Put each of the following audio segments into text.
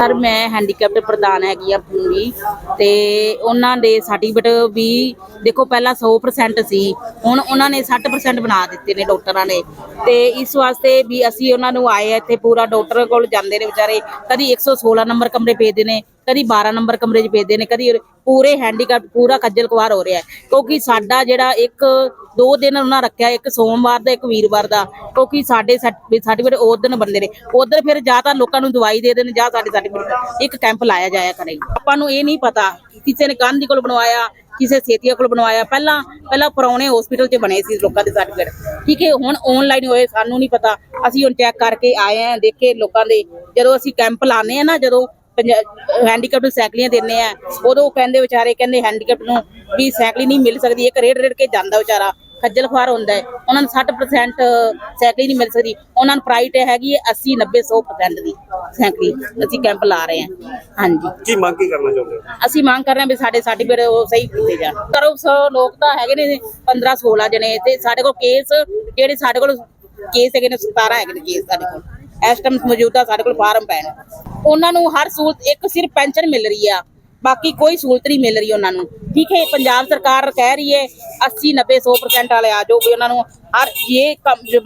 Sir ਮੈਂ handicapped ਪ੍ਰਧਾਨ ਹੈਗੀ ਆ ਪੂਰੀ ਤੇ ਉਹਨਾਂ ਦੇ ਸਰਟੀਫਿਕੇਟ ਵੀ ਦੇਖੋ ਪਹਿਲਾਂ 100% ਸੀ, ਹੁਣ ਉਹਨਾਂ ਨੇ 60% ਬਣਾ ਦਿੱਤੇ ਨੇ ਡਾਕਟਰਾਂ ਨੇ। ਤੇ ਇਸ ਵਾਸਤੇ ਵੀ ਅਸੀਂ ਉਹਨਾਂ ਨੂੰ ਆਏ ਇੱਥੇ ਪੂਰਾ ਡਾਕਟਰ ਕੋਲ ਜਾਂਦੇ ਨੇ ਵਿਚਾਰੇ, ਕਦੀ 116 ਨੰਬਰ ਕਮਰੇ ਭੇਜਦੇ ਨੇ, ਕਦੀ 12 ਨੰਬਰ ਕਮਰੇ 'ਚ ਭੇਜਦੇ ਨੇ, ਕਦੀ ਪੂਰੇ ਹੈਂਡੀਕੈਪ ਪੂਰਾ ਖੱਜਲ ਖਵਾਰ ਹੋ ਰਿਹਾ। ਕਿਉਂਕਿ ਸਾਡਾ ਜਿਹੜਾ ਇੱਕ ਦੋ ਦਿਨ ਉਹਨਾਂ ਰੱਖਿਆ, ਇੱਕ ਸੋਮਵਾਰ ਦਾ, ਇੱਕ ਵੀਰਵਾਰ ਦਾ, ਕਿਉਂਕਿ ਸਾਡੇ ਸਰਟੀਫਿਕੇਟ ਉਹ ਦਿਨ ਬੰਦੇ ਨੇ। ਉਧਰ ਫਿਰ ਜਾਂ ਤਾਂ ਲੋਕਾਂ ਨੂੰ ਦਵਾਈ ਦੇ ਦੇਣ ਜਾਂ ਸਾਡੇ ਸਰਟੀਫਿਕੇਟ ਇੱਕ ਕੈਂਪ ਲਾਇਆ ਜਾਇਆ ਕਰੇ। ਆਪਾਂ ਨੂੰ ਇਹ ਨਹੀਂ ਪਤਾ ਕਿਸੇ ਨੇ ਗਾਂਧੀ ਕੋਲ ਬਣਵਾਇਆ, ਕਿਸੇ ਸੇਤੀਆ ਕੋਲ ਬਣਵਾਇਆ। ਪਹਿਲਾਂ ਪਹਿਲਾਂ ਪੁਰਾਣੇ ਹਸਪੀਟਲ 'ਚ ਬਣੇ ਸੀ ਲੋਕਾਂ ਦੇ ਸਰਟੀਫਿਕੇਟ ਠੀਕ ਹੈ, ਹੁਣ ਆਨਲਾਈਨ ਹੋਏ, ਸਾਨੂੰ ਨਹੀਂ ਪਤਾ। ਅਸੀਂ ਹੁਣ ਚੈੱਕ ਕਰਕੇ ਆਏ ਆਂ ਦੇਖੇ ਲੋਕਾਂ ਦੇ। ਜਦੋਂ ਅਸੀਂ ਕੈਂਪ ਲਾਣੇ ਆ ਨਾ, ਜਦੋਂ ਹੈਂਡੀਕੈਪ ਨੂੰ ਸਾਈਕਲੀਆਂ ਦਿੰਨੇ ਆ। ਉਦੋਂ ਕਹਿੰਦੇ ਵਿਚਾਰੇ ਕਹਿੰਦੇ ਹੈਂਡੀਕੈਪ ਨੂੰ ਵੀ ਸਾਈਕਲ ਨਹੀਂ ਮਿਲ ਸਕਦੀ ਇੱਕ ਰੇਡ ਰੇਡ ਕੇ ਜਾਂਦਾ ਵਿਚਾਰਾ ਖੱਜਲ ਖੁਆਰ ਹੁੰਦਾ ਹੈ। ਉਹਨਾਂ ਨੂੰ 60% ਸਾਈਕਲ ਨਹੀਂ ਮਿਲ ਸਕਦੀ। ਉਹਨਾਂ ਨੂੰ ਪ੍ਰਾਈਟ ਹੈਗੀ ਹੈ 80 90 100% ਦੀ ਸਾਈਕਲ ਅਸੀਂ ਕੈਂਪ ਲਾ ਰਹੇ ਹਾਂ। ਹਾਂਜੀ। ਕੀ ਮੰਗ ਕੀ ਕਰਨਾ ਚਾਹੁੰਦੇ ਹੋ? ਅਸੀਂ ਮੰਗ ਕਰ ਰਹੇ ਹਾਂ ਵੀ ਸਾਡੇ ਸਰਟੀਫਿਕੇਟ ਉਹ ਸਹੀ ਕੀਤੇ ਜਾਣ। ਕਰੋ ਸੌ ਲੋਕ ਤਾਂ ਹੈਗੇ ਨੇ 15 16 ਜਣੇ ਤੇ ਸਾਡੇ ਕੋਲ ਕੇਸ ਜਿਹੜੇ ਸਾਡੇ ਕੋਲ ਕੇਸ ਹੈਗੇ ਨੇ 17 ਹੈਗੇ ਨੇ ਕੇਸ ਸਾਡੇ ਕੋਲ। ਇਸ ਟਾਈਮ ਮੌਜੂਦਾ ਸਾਡੇ ਕੋਲ ਫਾਰਮ ਨੇ ਉਹਨਾਂ ਨੂੰ ਹਰ ਸਹੂਲਤ, ਇੱਕ ਸਿਰਫ ਪੈਨਸ਼ਨ ਮਿਲ ਰਹੀ ਆ, ਬਾਕੀ ਕੋਈ ਸਹੂਲਤ ਨਹੀਂ ਮਿਲ ਰਹੀ ਉਹਨਾਂ ਨੂੰ। ਠੀਕ ਹੈ ਪੰਜਾਬ ਸਰਕਾਰ ਕਹਿ ਰਹੀ ਹੈ 80 90 100% ਵਾਲੇ ਆ ਜਾਓ ਵੀ ਉਹਨਾਂ ਨੂੰ ਹਰ ਇਹ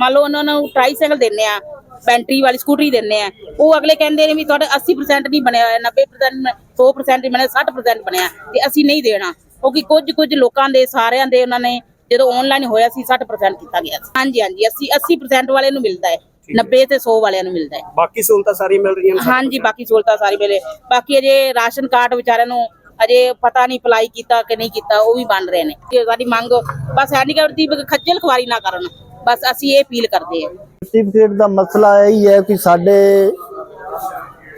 ਮੰਨ ਲਓ ਉਹਨਾਂ ਨੂੰ ਟ੍ਰਾਈਸਾਈਕਲ ਦਿੰਨੇ ਆ ਬੈਟਰੀ ਵਾਲੀ ਸਕੂਟਰੀ ਦਿੰਨੇ ਆ, ਉਹ ਅਗਲੇ ਕਹਿੰਦੇ ਨੇ ਵੀ ਤੁਹਾਡੇ 80% ਨਹੀਂ ਬਣਿਆ ਹੋਇਆ 90% 100% ਨਹੀਂ ਬਣਿਆ 60% ਬਣਿਆ ਤੇ ਅਸੀਂ ਨਹੀਂ ਦੇਣਾ। ਕਿਉਂਕਿ ਕੁਝ ਕੁਝ ਲੋਕਾਂ ਦੇ ਸਾਰਿਆਂ ਦੇ ਉਹਨਾਂ ਨੇ ਜਦੋਂ ਆਨਲਾਈਨ ਹੋਇਆ ਸੀ 60% ਕੀਤਾ ਗਿਆ ਹਾਂਜੀ ਹਾਂਜੀ 80 80% ਵਾਲੇ ਨੂੰ ਮਿਲਦਾ ਹੈ। 90 ਤੇ 100 ਵਾਲਿਆਂ ਨੂੰ ਮਿਲਦਾ ਹੈ। ਬਾਕੀ ਸਹੂਲਤਾਂ ਸਾਰੀਆਂ ਮਿਲ ਰਹੀਆਂ ਨੇ ਹਾਂਜੀ ਬਾਕੀ ਸਹੂਲਤਾਂ ਸਾਰੀ ਮਿਲੇ। ਬਾਕੀ ਅਜੇ ਰਾਸ਼ਨ ਕਾਰਡ ਵਿਚਾਰਿਆਂ ਨੂੰ ਅਜੇ ਪਤਾ ਨਹੀਂ ਅਪਲਾਈ ਕੀਤਾ ਕਿ ਨਹੀਂ ਕੀਤਾ ਉਹ ਵੀ ਬਣ ਰਹੇ ਨੇ। ਤੇ ਸਾਡੀ ਮੰਗ ਬਸ ਹੈਂਡੀਕੈਪ ਦੀ ਖੱਜਲ ਖੁਆਰੀ ਨਾ ਕਰਨ। ਬਸ ਅਸੀਂ ਇਹ ਅਪੀਲ ਕਰਦੇ ਹਾਂ। ਸਰਟੀਫਿਕੇਟ ਦਾ ਮਸਲਾ ਇਹ ਹੀ ਹੈ ਕਿ ਸਾਡੇ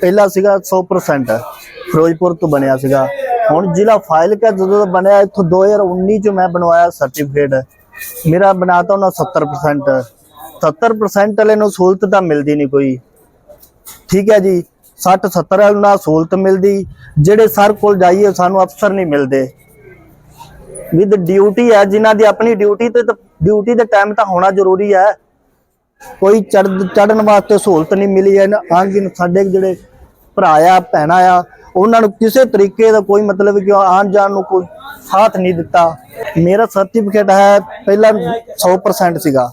ਪਹਿਲਾਂ ਸੀਗਾ 100% ਫਿਰੋਜ਼ਪੁਰ ਤੋਂ ਬਣਿਆ ਸੀਗਾ। ਹੁਣ ਜ਼ਿਲ੍ਹਾ ਫਾਜ਼ਿਲਕਾ ਜਦੋਂ ਦਾ ਬਣਿਆ ਇੱਥੋਂ 2019 ਚ ਮੈਂ ਬਣਵਾਇਆ ਸਰਟੀਫਿਕੇਟ ਮੇਰਾ ਬਣਾਤਾ ਉਹਨਾਂ 70% 70% ਵਾਲੇ ਨੂੰ ਸਹੂਲਤ ਤਾਂ ਮਿਲਦੀ ਨਹੀਂ ਕੋਈ। ਠੀਕ ਹੈ ਜੀ 60 70 ਵਾਲੇ ਨਾਲ ਸਹੂਲਤ ਮਿਲਦੀ, ਜਿਹੜੇ ਸਰ ਕੋਲ ਜਾਈਏ ਸਾਨੂੰ ਅਫਸਰ ਨਹੀਂ ਮਿਲਦੇ। ਵਿਦ ਡਿਊਟੀ ਹੈ, ਜਿਨ੍ਹਾਂ ਦੀ ਆਪਣੀ ਡਿਊਟੀ ਤੇ ਡਿਊਟੀ ਦੇ ਟਾਈਮ ਤਾਂ ਹੋਣਾ ਜ਼ਰੂਰੀ ਹੈ। ਕੋਈ ਚੜਨ ਵਾਸਤੇ ਸਹੂਲਤ ਨਹੀਂ ਮਿਲੀ ਹੈ ਆਂਗਿਨ ਸਾਡੇ ਜਿਹੜੇ ਭਰਾ ਆ, ਭੈਣਾਂ ਆ, ਉਹਨਾਂ ਨੂੰ ਕਿਸੇ ਤਰੀਕੇ ਦਾ ਕੋਈ ਮਤਲਬ ਕਿ ਆਉਣ ਜਾਣ ਨੂੰ ਕੋਈ ਸਾਥ ਨਹੀਂ ਦਿੱਤਾ। ਮੇਰਾ ਸਰਟੀਫਿਕੇਟ ਹੈ, ਪਹਿਲਾਂ 100% ਸੀਗਾ।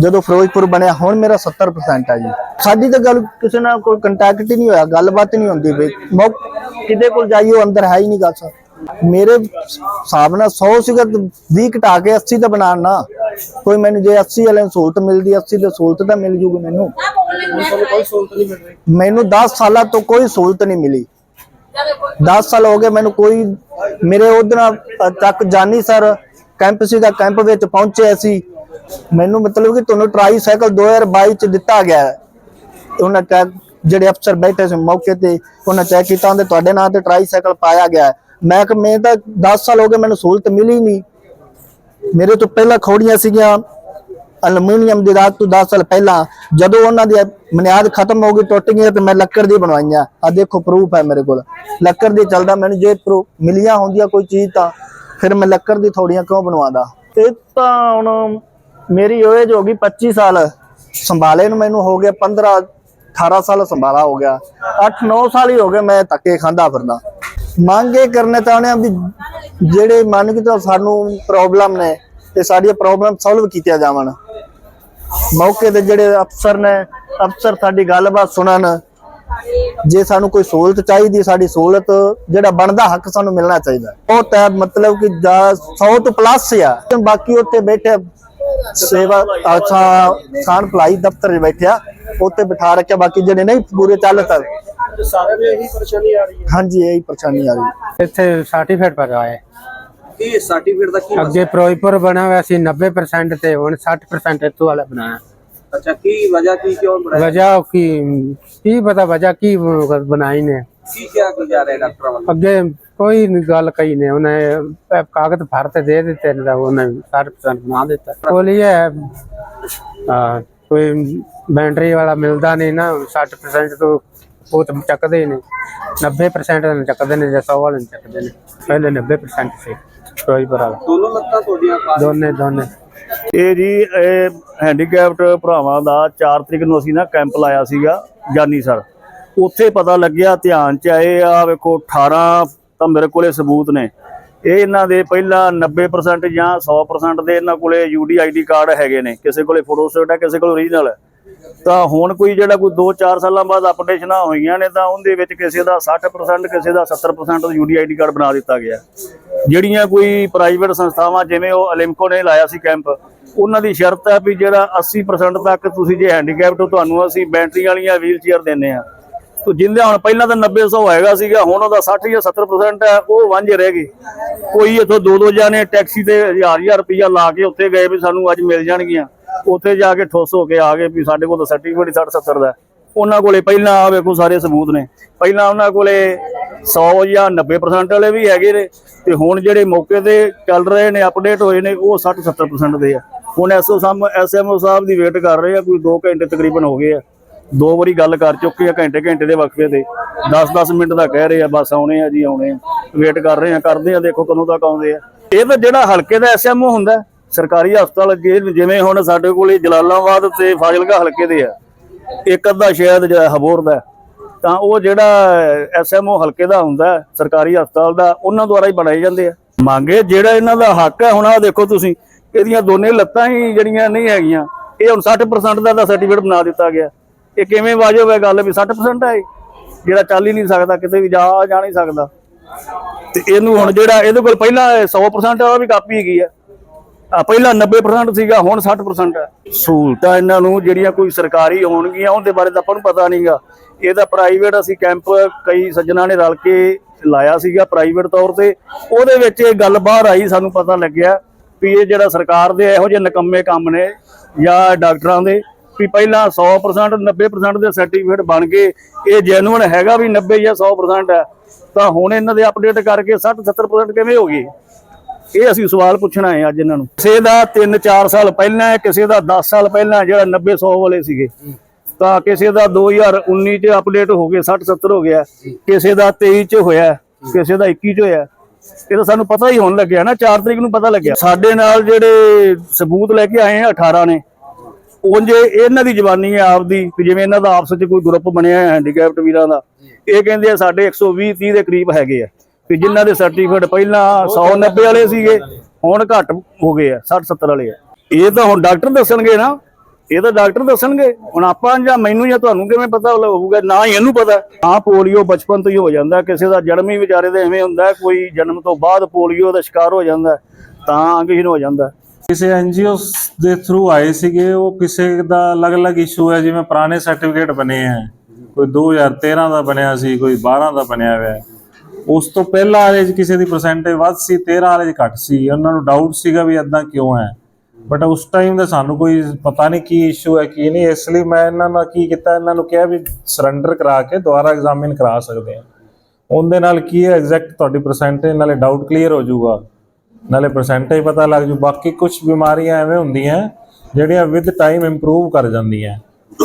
ਜਦੋਂ ਫਿਰੋਜ਼ਪੁਰ ਬਣਿਆ, ਹੁਣ ਮੇਰਾ 70% ਹੈ ਜੀ। ਸਾਡੀ ਤਾਂ ਗੱਲ ਕਿਸੇ ਨਾਲ ਕੋਈ ਕੰਟੈਕਟ ਹੀ ਨਹੀਂ ਹੋਇਆ, ਗੱਲਬਾਤ ਨਹੀਂ ਹੁੰਦੀ ਬਈ ਕਿਤੇ ਕੋਲ ਜਾਈਏ ਅੰਦਰ ਹੈ ਹੀ ਨਹੀਂ ਗੱਲ ਸਰ। ਮੇਰੇ ਹਿਸਾਬ ਨਾਲ 100 ਸੀਗਾ 20 ਘਟਾ ਕੇ 80 ਤਾਂ ਬਣਾਉਣ ਨਾ। ਕੋਈ ਮੈਨੂੰ ਜੇ 80 ਵਾਲੇ ਨੂੰ ਸਹੂਲਤ ਮਿਲਦੀ 80 ਦੀ ਸਹੂਲਤ ਤਾਂ ਮਿਲ ਜੂਗੀ ਮੈਨੂੰ। ਮੈਨੂੰ 10 ਸਾਲਾਂ ਤੋਂ ਕੋਈ ਸਹੂਲਤ ਨਹੀਂ ਮਿਲੀ। 10 ਸਾਲ ਹੋ ਗਏ ਮੈਨੂੰ ਕੋਈ, ਮੇਰੇ ਉਧਰ ਤੱਕ ਜਾਨੀ ਸਰ। ਕੈਂਪ ਸੀਗਾ, ਕੈਂਪ ਵਿੱਚ ਪਹੁੰਚਿਆ ਸੀ ਮੈਨੂੰ ਮਤਲਬ ਕਿ ਤੁਹਾਨੂੰ ਟਰਾਈਸਾਈਕਲ 2022 ਚ ਦਿੱਤਾ ਗਿਆ ਹੈ। ਉਹਨਾਂ ਚੈੱਕ ਜਿਹੜੇ ਅਫਸਰ ਬੈਠੇ ਸੀ ਮੌਕੇ ਤੇ, ਉਹਨਾਂ ਚੈੱਕ ਕੀਤਾ ਉਹਦੇ ਤੁਹਾਡੇ ਨਾਂ ਤੇ ਟਰਾਈਸਾਈਕਲ ਪਾਇਆ ਗਿਆ ਹੈ। ਮੈਂ ਕਿ ਮੈਂ ਤਾਂ 10 ਸਾਲ ਹੋ ਗਏ, ਮੈਨੂੰ ਸਹੂਲਤ ਮਿਲੀ ਨਹੀਂ। ਮੇਰੇ ਤੋਂ ਪਹਿਲਾਂ ਖੋੜੀਆਂ ਸੀਗੀਆਂ ਐਲੂਮੀਨੀਅਮ ਦੀ ਰਾਤ ਤੋਂ 10 ਸਾਲ ਪਹਿਲਾਂ। ਜਦੋਂ ਉਹਨਾਂ ਦੀ ਬੁਨਿਆਦ ਖਤਮ ਹੋ ਗਈ ਟੁੱਟ ਗਈ ਤੇ ਮੈਂ ਲੱਕੜ ਦੀ ਬਣਵਾਈਆਂ। ਆ ਦੇਖੋ ਪ੍ਰੂਫ ਹੈ ਮੇਰੇ ਕੋਲ। ਲੱਕੜ ਦੀ ਚੱਲਦਾ, ਮੈਨੂੰ ਜੇ proof ਮਿਲੀਆਂ ਹੁੰਦੀਆਂ ਕੋਈ ਚੀਜ਼ ਤਾਂ, ਫਿਰ ਮੈਂ ਲੱਕੜ ਦੀ ਥੋੜੀਆਂ ਕਿਉਂ ਬਣਵਾਦਾ ਇਹ ਤਾਂ ਹੁਣ ਮੇਰੀ ਏਜ ਹੋ ਗਈ 25 ਸਾਲ। ਸੰਭਾਲੇ ਨੂੰ ਮੈਨੂੰ ਹੋ ਗਿਆ 15 18 ਸਾਲ ਸੰਭਾਲਾ ਹੋ ਗਿਆ। 8 9 ਸਾਲ ਹੀ ਹੋ ਗਏ ਮੈਂ ਧੱਕੇ ਖਾਂਦਾ ਫਿਰਦਾ। ਮੰਗ ਇਹ ਕਰਨੇ ਚਾਹੁੰਦੇ ਆ ਵੀ ਜਿਹੜੇ ਮੰਨ ਕੇ ਤਾਂ ਸਾਨੂੰ ਪ੍ਰੋਬਲਮ ਨੇ ਤੇ ਸਾਡੀਆਂ ਪ੍ਰੋਬਲਮ ਸੋਲਵ ਕੀਤੀਆਂ ਜਾਵਣ। ਮੌਕੇ ਤੇ ਜਿਹੜੇ ਅਫਸਰ ਨੇ, ਅਫਸਰ ਸਾਡੀ ਗੱਲਬਾਤ ਸੁਣਨ। ਜੇ ਸਾਨੂੰ ਕੋਈ ਸਹੂਲਤ ਚਾਹੀਦੀ, ਸਾਡੀ ਸਹੂਲਤ ਜਿਹੜਾ ਬਣਦਾ ਹੱਕ ਸਾਨੂੰ ਮਿਲਣਾ ਚਾਹੀਦਾ। ਉਹ ਤਾਂ ਮਤਲਬ ਕਿ 100 ਤੋਂ ਪਲੱਸ ਆ। ਬਾਕੀ ਉੱਥੇ ਬੈਠੇ ਸੇਵਾ ਅੱਛਾ ਖਾਨ ਭਲਾਈ ਦਫ਼ਤਰ 'ਚ ਬੈਠਿਆ ਉੱਥੇ ਬਿਠਾ ਰੱਖਿਆ ਬਾਕੀ ਜਿਹੜੇ ਨਹੀਂ ਪੂਰੇ ਚੱਲ ਤਾਂ ਤੇ ਸਾਰਿਆਂ ਨੂੰ ਇਹੀ ਪਰੇਸ਼ਾਨੀ ਆ ਰਹੀ ਹੈ? ਹਾਂਜੀ ਇਹੀ ਪਰੇਸ਼ਾਨੀ ਆ ਰਹੀ ਹੈ। ਇੱਥੇ ਸਰਟੀਫਿਕੇਟ ਪਰ ਆਏ। ਕੀ ਸਰਟੀਫਿਕੇਟ ਦਾ ਕੀ ਅੱਗੇ ਫਿਰੋਜ਼ਪੁਰ ਬਣਿਆ ਹੋਇਆ ਸੀ 90% ਤੇ ਹੁਣ 60% ਇੱਥੋਂ ਵਾਲਾ ਬਣਾਇਆ। ਅੱਛਾ ਕੀ ਵਜ੍ਹਾ ਕੀ ਕਿਉਂ ਬਣਾਇਆ? ਵਜ੍ਹਾ ਕੀ ਕੀ ਪਤਾ ਵਜ੍ਹਾ ਕੀ ਬਣਾਈ ਨੇ। ਕੀ ਕਿਹਾ ਰਿਹਾ ਡਾਕਟਰਾਂ ਵੱਲੋਂ? ਅੱਗੇ ਕੋਈ ਨੀ ਗੱਲ ਕਹੀ ਨੇ ਉਹਨੇ ਇਹ ਕਾਗਜ਼ ਭਰ ਤੇ ਦੇ ਦਿੱਤੇ ਨੇ ਤਾਂ ਉਹਨੇ 60% ਬਣਾ ਦਿੱਤਾ। ਕੋਲੀ ਹੈ ਆ, ਕੋਈ ਬੈਟਰੀ ਵਾਲਾ ਮਿਲਦਾ ਨਹੀਂ ਨਾ 60% ਤੋਂ ਉਹ ਤਾਂ ਚੱਕਦੇ ਹੀ ਨੇ। 90% ਵਾਲੇ ਚੱਕਦੇ ਨੇ ਜਾਂ 100 ਵਾਲੇ ਨੀ ਚੱਕਦੇ ਨੇ। ਪਹਿਲੇ 90% ਸੀ ਫਿਰੋਜ਼ਪੁਰ ਵਾਲਾ ਦੋਨੋਂ ਲੱਤਾਂ ਤੁਹਾਡੀਆਂ ਪਾ- ਦੋਨੇ ਦੋਨੇ। ਇਹ ਜੀ ਇਹ ਹੈਂਡੀਕੈਪਟ ਭਰਾਵਾਂ ਦਾ 4 ਤਰੀਕ ਨੂੰ ਅਸੀਂ ਨਾ ਕੈਂਪ ਲਾਇਆ ਸੀਗਾ ਜਾਨੀ ਸਰ। ਉੱਥੇ ਪਤਾ ਲੱਗਿਆ ਧਿਆਨ ਚ ਆਏ ਆ ਵੇਖੋ 18 ਤਾਂ ਮੇਰੇ ਕੋਲੇ ਸਬੂਤ ਨੇ। ਇਹ ਇਹਨਾਂ ਦੇ ਪਹਿਲਾਂ 90% ਜਾਂ 100% ਦੇ ਇਹਨਾਂ ਕੋਲੇ ਯੂਡੀਆਈਡੀ ਕਾਰਡ ਹੈਗੇ ਨੇ। ਕਿਸੇ ਕੋਲੇ ਫੋਟੋਸਟੇਟ ਹੈ, ਕਿਸੇ ਕੋਲ ਓਰੀਜਨਲ ਹੈ। ਤਾਂ ਹੁਣ ਕੋਈ ਜਿਹੜਾ ਕੋਈ 2-4 ਸਾਲਾਂ ਬਾਅਦ ਅਪਡੇਸ਼ਨਾਂ ਹੋਈਆਂ ਨੇ, ਤਾਂ ਉਹਦੇ ਵਿੱਚ ਕਿਸੇ ਦਾ 60% ਕਿਸੇ ਦਾ 70% ਯੂਡੀਆਈਡੀ ਕਾਰਡ ਬਣਾ ਦਿੱਤਾ ਗਿਆ ਜਿਹੜੀਆਂ ਕੋਈ ਪ੍ਰਾਈਵੇਟ ਸੰਸਥਾਵਾਂ, ਜਿਵੇਂ ਉਹ ਅਲਿਮਕੋ ਨੇ ਲਾਇਆ ਸੀ ਕੈਂਪ ਉਹਨਾਂ ਦੀ ਸ਼ਰਤ ਹੈ ਵੀ ਜਿਹੜਾ 80% ਤੱਕ ਤੁਸੀਂ ਜੇ ਹੈਂਡੀਕੈਪਟ ਹੋ ਤੁਹਾਨੂੰ ਅਸੀਂ ਬੈਟਰੀ ਵਾਲੀਆਂ ਵੀਲ ਚੇਅਰ ਦਿੰਨੇ ਆ ਤੋ ਜਿੰਦੇ ਹੁਣ ਪਹਿਲਾਂ ਤਾਂ 90 100 ਹੈਗਾ ਸੀਗਾ, ਹੁਣ ਉਹਦਾ 60 ਜਾਂ 70% ਹੈ, ਉਹ ਵਾਂਝੇ ਰਹਿ ਗਏ ਕੋਈ ਇਥੋਂ ਦੋ ਦੋ ਜਾਣੇ ਟੈਕਸੀ ਤੇ ਹਜ਼ਾਰ ਹਜ਼ਾਰ ਰੁਪਇਆ ਲਾ ਕੇ ਉੱਥੇ ਗਏ ਵੀ ਸਾਨੂੰ ਅੱਜ ਮਿਲ ਜਾਣਗੀਆਂ। ਉੱਥੇ ਜਾ ਕੇ ਠੁੱਸ ਹੋ ਕੇ ਆ ਗਏ ਵੀ ਸਾਡੇ ਕੋਲ ਤਾਂ ਸਰਟੀਫਿਕੇਟ 60 70 ਦਾ ਉਹਨਾਂ ਕੋਲੇ ਪਹਿਲਾਂ ਵੇਖੋ ਸਾਰੇ ਸਬੂਤ ਨੇ। ਪਹਿਲਾਂ ਉਹਨਾਂ ਕੋਲੇ 100 ਜਾਂ 90% ਵਾਲੇ ਵੀ ਹੈਗੇ ਨੇ ਤੇ ਹੁਣ ਜਿਹੜੇ ਮੌਕੇ ਤੇ ਚੱਲ ਰਹੇ ਨੇ ਅਪਡੇਟ ਹੋਏ ਨੇ, ਉਹ 60 70% ਦੇ ਆ। ਹੁਣ ਐਸਓ ਸਾਹਮ ਐਸਐਮਓ ਸਾਹਿਬ ਦੀ ਵੇਟ ਕਰ ਰਹੇ ਆ, ਕੋਈ 2 ਘੰਟੇ ਤਕਰੀਬਨ ਹੋ ਗਏ ਆ। ਦੋ ਵਾਰੀ ਗੱਲ ਕਰ ਚੁੱਕੇ ਆ, ਘੰਟੇ ਘੰਟੇ ਦੇ ਵਕਫੇ ਤੇ। 10-10 ਮਿੰਟ ਦਾ ਕਹਿ ਰਹੇ ਆ, ਬਸ ਆਉਣੇ ਆ ਜੀ, ਆਉਣੇ ਆ। ਵੇਟ ਕਰ ਰਹੇ ਆ, ਕਰਦੇ ਆ, ਦੇਖੋ ਕਦੋਂ ਤੱਕ ਆਉਂਦੇ ਆ। ਇਹ ਤਾਂ ਜਿਹੜਾ ਹਲਕੇ ਦਾ ਐਸਐਮਓ ਹੁੰਦਾ ਸਰਕਾਰੀ ਹਸਪਤਾਲ ਜਿਵੇਂ ਹੁਣ ਸਾਡੇ ਕੋਲੇ ਜਲਾਲਾਬਾਦ ਤੇ ਫਾਜ਼ਿਲਕਾ ਹਲਕੇ ਦੇ ਆ, ਇੱਕ ਅੱਧਾ ਸ਼ਾਇਦ ਜਿਹੜਾ ਹਬੋਰ ਦਾ ਤਾਂ ਉਹ ਜਿਹੜਾ ਐਸਐਮਓ ਹਲਕੇ ਦਾ ਹੁੰਦਾ ਸਰਕਾਰੀ ਹਸਪਤਾਲ ਦਾ, ਉਹਨਾਂ ਦੁਆਰਾ ਹੀ ਬਣਾਏ ਜਾਂਦੇ ਆ। ਮੰਗੇ ਜਿਹੜਾ ਇਹਨਾਂ ਦਾ ਹੱਕ ਹੈ, ਹੁਣ ਆ ਦੇਖੋ ਤੁਸੀਂ, ਇਹਦੀਆਂ ਦੋਨੇ ਲੱਤਾਂ ਹੀ ਜਿਹੜੀਆਂ ਨਹੀਂ ਹੈਗੀਆਂ, ਇਹ ਹੁਣ 60% ਦਾ ਦਾ ਸਰਟੀਫਿਕੇਟ ਬਣਾ ਦਿੱਤਾ ਗਿਆ। ਇਹ ਕਿਵੇਂ ਵਾਜਬ ਹੈ ਗੱਲ ਵੀ 60% ਹੈ ਜਿਹੜਾ ਚੱਲ ਹੀ ਨਹੀਂ ਸਕਦਾ ਕਿਤੇ ਵੀ ਜਾ ਜਾ ਨਹੀਂ ਸਕਦਾ। ਤੇ ਇਹਨੂੰ ਹੁਣ ਜਿਹੜਾ, ਇਹਦੇ ਕੋਲ ਪਹਿਲਾਂ 100% ਵਾਲਾ ਵੀ ਕਾਪੀ ਹੈਗੀ ਆ। ਆ ਪਹਿਲਾਂ 90% ਸੀਗਾ, ਹੁਣ 60% ਹੈ ਸਹੂਲਤਾਂ ਇਹਨਾਂ ਨੂੰ ਜਿਹੜੀਆਂ ਕੋਈ ਸਰਕਾਰੀ ਹੋਣਗੀਆਂ, ਉਹਦੇ ਬਾਰੇ ਤਾਂ ਆਪਾਂ ਨੂੰ ਪਤਾ ਨਹੀਂਗਾ। ਇਹ ਤਾਂ ਪ੍ਰਾਈਵੇਟ ਅਸੀਂ ਕੈਂਪ ਕਈ ਸੱਜਣਾ ਨੇ ਰਲ ਕੇ ਲਾਇਆ ਸੀਗਾ ਪ੍ਰਾਈਵੇਟ ਤੌਰ ਤੇ। ਉਹਦੇ ਵਿੱਚ ਇਹ ਗੱਲ ਬਾਹਰ ਆਈ, ਸਾਨੂੰ ਪਤਾ ਲੱਗਿਆ ਵੀ ਇਹ ਜਿਹੜਾ ਸਰਕਾਰ ਦੇ ਇਹੋ ਜਿਹੇ ਨਕੰਮੇ ਕੰਮ ਨੇ ਜਾਂ ਡਾਕਟਰਾਂ ਦੇ ਵੀ ਪਹਿਲਾਂ 100% 90% ਦੇ ਸਰਟੀਫਿਕੇਟ ਬਣ ਗਏ। ਇਹ ਜੈਨੂਨ ਹੈਗਾ ਵੀ 90 ਜਾਂ 100% ਹੈ। ਤਾਂ ਹੁਣ ਇਹਨਾਂ ਦੇ ਅਪਡੇਟ ਕਰਕੇ 60 70% ਕਿਵੇਂ ਹੋ ਗਏ? ਇਹ ਅਸੀਂ ਸਵਾਲ ਪੁੱਛਣਾ ਹੈ ਅੱਜ ਇਹਨਾਂ ਨੂੰ। ਕਿਸੇ ਦਾ 3-4 ਸਾਲ ਪਹਿਲਾਂ ਕਿਸੇ ਦਾ 10 ਸਾਲ ਪਹਿਲਾਂ ਜਿਹੜਾ 90 100 ਵਾਲੇ ਸੀਗੇ। ਤਾਂ ਕਿਸੇ ਦਾ 2019 ਚ ਅਪਡੇਟ ਹੋ ਗਏ 60 70 ਹੋ ਗਿਆ। ਕਿਸੇ ਦਾ 23 ਚ ਹੋਇਆ, ਕਿਸੇ ਦਾ 21 ਚ ਹੋਇਆ। ਇਹ ਤਾਂ ਸਾਨੂੰ ਪਤਾ ਹੀ ਹੋਣ ਲੱਗਿਆ ਨਾ 4 ਤਰੀਕ ਨੂੰ ਪਤਾ ਲੱਗਿਆ। ਸਾਡੇ ਨਾਲ ਜਿਹੜੇ ਸਬੂਤ ਲੈ ਕੇ ਆਏ ਆ 18 ਨੇ ਉਂਝ ਇਹਨਾਂ ਦੀ ਜ਼ਬਾਨੀ ਹੈ ਆਪਦੀ ਵੀ ਜਿਵੇਂ ਇਹਨਾਂ ਦਾ ਆਪਸ ਵਿੱਚ ਕੋਈ ਗਰੁੱਪ ਬਣਿਆ ਹੈ ਹੈਂਡੀਕੈਪਟ ਵੀਰਾਂ ਦਾ ਇਹ ਕਹਿੰਦੇ ਆ ਸਾਡੇ 120 30 ਦੇ ਕਰੀਬ ਹੈਗੇ ਆ। ਵੀ ਜਿਨ੍ਹਾਂ ਦੇ ਸਰਟੀਫਿਕੇਟ ਪਹਿਲਾਂ 190 ਵਾਲੇ ਸੀਗੇ ਹੁਣ ਘੱਟ ਹੋ ਗਏ ਆ 60 70 ਵਾਲੇ ਆ। ਇਹ ਤਾਂ ਹੁਣ ਡਾਕਟਰ ਦੱਸਣਗੇ ਨਾ ਇਹ ਤਾਂ ਡਾਕਟਰ ਦੱਸਣਗੇ। ਹੁਣ ਆਪਾਂ ਜਾਂ ਮੈਨੂੰ ਜਾਂ ਤੁਹਾਨੂੰ ਕਿਵੇਂ ਪਤਾ ਹੋਊਗਾ ਨਾ ਹੀ ਇਹਨੂੰ ਪਤਾ। ਹਾਂ ਪੋਲੀਓ ਬਚਪਨ ਤੋਂ ਹੀ ਹੋ ਜਾਂਦਾ ਕਿਸੇ ਦਾ ਜਨਮ ਹੀ ਵਿਚਾਰੇ ਦਾ ਐਵੇਂ ਹੁੰਦਾ ਕੋਈ ਜਨਮ ਤੋਂ ਬਾਅਦ ਪੋਲੀਓ ਦਾ ਸ਼ਿਕਾਰ ਹੋ ਜਾਂਦਾ ਤਾਂ ਅੰਗਹੀਨ ਹੋ ਜਾਂਦਾ। ਕਿਸੇ ਐਨਜੀਓ ਦੇ ਥਰੂ ਆਏ ਸੀਗੇ, ਉਹ ਕਿਸੇ ਦਾ ਅਲੱਗ-ਅਲੱਗ ਇਸ਼ੂ ਹੈ, ਜਿਵੇਂ ਪੁਰਾਣੇ ਸਰਟੀਫਿਕੇਟ ਬਣੇ ਹੈ। ਕੋਈ 2013 ਦਾ ਬਣਿਆ ਸੀ, ਕੋਈ 12 ਦਾ ਬਣਿਆ ਹੋਇਆ ਉਸ ਤੋਂ ਪਹਿਲਾਂ ਵਾਲੇ 'ਚ ਕਿਸੇ ਦੀ ਪਰਸੈਂਟੇਜ ਵੱਧ ਸੀ 13 ਵਾਲੇ 'ਚ ਘੱਟ ਸੀ। ਉਹਨਾਂ ਨੂੰ ਡਾਊਟ ਸੀਗਾ ਵੀ ਇਦਾਂ ਕਿਉਂ ਹੈ। ਬਟ ਉਸ ਟਾਈਮ ਦਾ ਸਾਨੂੰ ਕੋਈ ਪਤਾ ਨਹੀਂ ਕੀ ਇਸ਼ੂ ਹੈ, ਕੀ ਨਹੀਂ। ਇਸ ਲਈ ਮੈਂ ਇਹਨਾਂ ਨਾਲ ਕੀ ਕੀਤਾ, ਇਹਨਾਂ ਨੂੰ ਕਿਹਾ ਵੀ ਸਰੈਂਡਰ ਕਰਾ ਕੇ ਦੁਬਾਰਾ ਐਗਜ਼ਾਮਿਨ ਕਰਾ ਸਕਦੇ ਆ ਉਹਦੇ ਨਾਲ ਕੀ ਹੈ ਐਗਜ਼ੈਕਟ ਤੁਹਾਡੀ ਪਰਸੈਂਟੇਜ ਨਾਲੇ ਡਾਊਟ ਕਲੀਅਰ ਹੋ ਜਾਊਗਾ। ਨਾਲੇ ਪਰਸੈਂਟੇਜ ਪਤਾ ਲੱਗ ਜੂ, ਬਾਕੀ ਕੁਝ ਬਿਮਾਰੀਆਂ ਐਵੇਂ ਹੁੰਦੀਆਂ ਜਿਹੜੀਆਂ ਵਿਦ ਟਾਈਮ ਇੰਪਰੂਵ ਕਰ ਜਾਂਦੀਆਂ।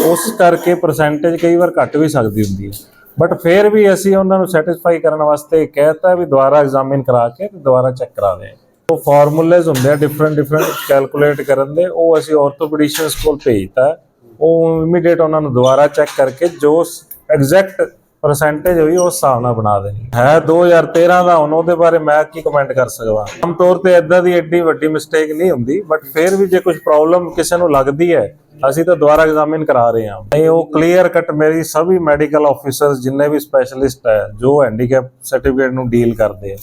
ਉਸ ਕਰਕੇ ਪਰਸੈਂਟੇਜ ਕਈ ਵਾਰ ਘਟ ਵੀ ਸਕਦੀ ਹੁੰਦੀ ਹੈ। ਬਟ ਫਿਰ ਵੀ ਅਸੀਂ ਉਹਨਾਂ ਨੂੰ ਸੈਟੀਸਫਾਈ ਕਰਨ ਵਾਸਤੇ ਕਹਿਤਾ ਵੀ ਦੁਬਾਰਾ ਐਗਜ਼ਾਮਿਨ ਕਰਾ ਕੇ ਤੇ ਦੁਬਾਰਾ ਚੈੱਕ ਕਰਾ ਦੇ ਉਹ ਫਾਰਮੂਲੇਜ਼ ਹੁੰਦੇ ਆ ਡਿਫਰੈਂਟ ਡਿਫਰੈਂਟ ਕੈਲਕੂਲੇਟ ਕਰਨ ਦੇ, ਉਹ ਅਸੀਂ ਆਰਥੋਪੈਡਿਸ਼ੀਅਨਸ ਕੋਲ ਭੇਜਤਾ। ਉਹ ਇਮੀਡੀਏਟ ਉਹਨਾਂ ਨੂੰ ਦੁਬਾਰਾ ਚੈੱਕ ਕਰਕੇ ਜੋ ਐਗਜ਼ੈਕਟ ਪਰਸੈਂਟੇਜ ਹੋਈ ਉਸ ਹਿਸਾਬ ਨਾਲ ਬਣਾ ਦੇਣੀ। ਹੈ 2013 ਦਾ ਹੁਣ ਉਹਦੇ ਬਾਰੇ ਮੈਂ ਕੀ ਕਮੈਂਟ ਕਰ ਸਕਦਾ? ਆਮ ਤੌਰ ਤੇ ਇਦਾਂ ਦੀ ਐਡੀ ਵੱਡੀ ਮਿਸਟੇਕ ਨਹੀਂ ਹੁੰਦੀ ਬਟ ਫਿਰ ਵੀ ਜੇ ਕੁਝ ਪ੍ਰੋਬਲਮ ਕਿਸੇ ਨੂੰ ਲੱਗਦੀ ਹੈ, ਅਸੀਂ ਤਾਂ ਦੁਬਾਰਾ ਐਗਜ਼ਾਮਿਨ ਕਰਾ ਰਹੇ ਹਾਂ। ਨਹੀਂ, ਉਹ ਕਲੀਅਰ ਕੱਟ ਮੇਰੀ ਸਭੀ ਮੈਡੀਕਲ ਆਫੀਸਰਸ ਜਿੰਨੇ ਵੀ ਸਪੈਸ਼ਲਿਸਟ ਹੈ, ਜੋ ਹੈਂਡੀਕੈਪ ਸਰਟੀਫਿਕੇਟ ਨੂੰ ਡੀਲ ਕਰਦੇ ਆ,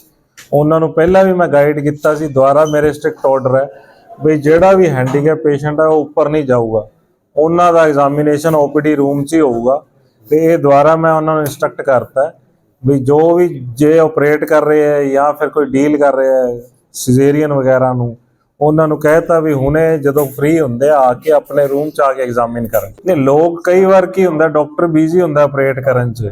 ਉਹਨਾਂ ਨੂੰ ਪਹਿਲਾਂ ਵੀ ਮੈਂ ਗਾਈਡ ਕੀਤਾ ਸੀ, ਦੁਬਾਰਾ ਮੇਰੇ ਸਟ੍ਰਿਕਟ ਆਰਡਰ ਹੈ ਵੀ ਜਿਹੜਾ ਵੀ ਹੈਂਡੀਕੈਪ ਪੇਸ਼ੈਂਟ ਹੈ, ਉਹ ਉੱਪਰ ਨਹੀਂ ਜਾਊਗਾ। ਉਹਨਾਂ ਦਾ ਐਗਜ਼ਾਮੀਨੇਸ਼ਨ ਓਪੀਡੀ ਰੂਮ 'ਚ ਹੀ ਹੋਊਗਾ। ਤੇ ਇਹ ਦੁਬਾਰਾ ਮੈਂ ਉਹਨਾਂ ਨੂੰ ਇਨਸਟਰਕਟ ਕਰਤਾ ਵੀ ਜੋ ਵੀ ਜੇ ਆਪਰੇਟ ਕਰ ਰਹੇ ਹੈ ਜਾਂ ਫਿਰ ਕੋਈ ਡੀਲ ਕਰ ਰਿਹਾ ਹੈ ਸਿਜ਼ੇਰੀਅਨ ਵਗੈਰਾ ਨੂੰ, ਉਹਨਾਂ ਨੂੰ ਕਹਿਤਾ ਵੀ ਹੁਣੇ ਜਦੋਂ ਫ੍ਰੀ ਹੁੰਦੇ ਆ ਆ ਕੇ ਆਪਣੇ ਰੂਮ 'ਚ ਆ ਕੇ ਐਗਜ਼ਾਮਿਨ ਕਰਨ। ਨਹੀਂ, ਲੋਕ ਕਈ ਵਾਰ ਕੀ ਹੁੰਦਾ ਡਾਕਟਰ ਬਿਜ਼ੀ ਹੁੰਦਾ ਆਪਰੇਟ ਕਰਨ 'ਚ।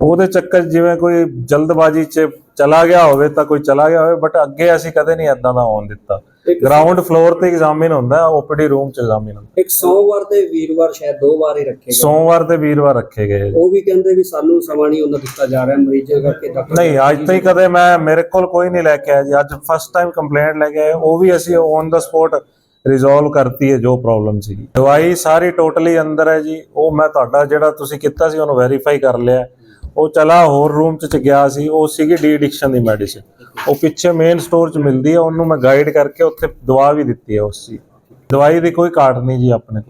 ਉਹਦੇ ਚੱਕਰ ਜਿਵੇਂ ਕੋਈ ਜਲਦਬਾਜ਼ੀ 'ਚ ਚਲਾ ਗਿਆ ਹੋਵੇ ਤਾਂ ਕੋਈ ਚਲਾ ਗਿਆ ਹੋਵੇ ਬਟ ਅੱਗੇ ਅਸੀਂ ਕਦੇ ਨਹੀਂ ਇਦਾਂ ਦਾ ਆਉਣ ਦਿੱਤਾ। ਗਰਾਊਂਡ ਫਲੋਰ ਤੇ ਐਗਜ਼ਾਮਿਨ ਹੁੰਦਾ ਓਪੀਡੀ ਰੂਮ 'ਚ ਐਗਜ਼ਾਮਿਨ ਹੁੰਦਾ। ਇੱਕ ਸੋਮਵਾਰ ਤੇ ਵੀਰਵਾਰ ਸ਼ਾਇਦ ਦੋ ਵਾਰ ਹੀ ਰੱਖੇ ਗਏ। ਸੋਮਵਾਰ ਤੇ ਵੀਰਵਾਰ ਰੱਖੇ ਗਏ। ਉਹ ਵੀ ਕਹਿੰਦੇ ਵੀ ਸਾਨੂੰ ਸਮਾਂ ਨਹੀਂ ਉਹਨਾਂ ਦਿੱਤਾ ਜਾ ਰਿਹਾ ਮਰੀਜ਼ਾਂ ਕਰਕੇ ਡਾਕਟਰ ਨਹੀਂ ਅੱਜ ਤਾਈਂ ਕਦੇ ਮੈਂ ਮੇਰੇ ਕੋਲ ਕੋਈ ਨਹੀਂ ਲੈ ਕੇ ਆਇਆ ਜੀ। ਅੱਜ ਫਸਟ ਟਾਈਮ ਕੰਪਲੇਂਟ ਲੈ ਕੇ ਆਏ। ਉਹ ਵੀ ਅਸੀਂ ਔਨ ਦਾ ਸਪੋਟ ਰਿਜ਼ੋਲਵ ਕਰਤੀ ਹੈ ਜੋ ਪ੍ਰੋਬਲਮ ਸੀ ਦਵਾਈ ਸਾਰੀ ਟੋਟਲੀ ਅੰਦਰ ਹੈ ਜੀ। ਉਹ ਮੈਂ ਤੁਹਾਡਾ ਜਿਹੜਾ ਤੁਸੀਂ ਕੀਤਾ ਸੀ ਉਹਨੂੰ ਵੈਰੀਫਾਈ ਕਰ ਲਿਆ। ਉਹ ਚਲਾ, ਹੋਰ ਰੂਮ ਚ ਚ ਗਿਆ ਸੀ, ਉਹ ਸੀਗੀ ਡੀ ਐਡਿਕਸ਼ਨ ਦੀ ਮੈਡੀਸਿਨ ਉਹ ਪਿੱਛੇ ਮੇਨ ਸਟੋਰ ਚ ਮਿਲਦੀ ਹੈ ਉਹਨੂੰ ਮੈਂ ਗਾਈਡ ਕਰਕੇ ਉੱਥੇ ਦਵਾ ਵੀ ਦਿੱਤੀ ਹੈ ਉਸ ਦੀ ਦਵਾਈ ਦੀ ਕੋਈ ਘਾਟ ਨਹੀਂ ਜੀ ਆਪਣੇ ਕੋਲ।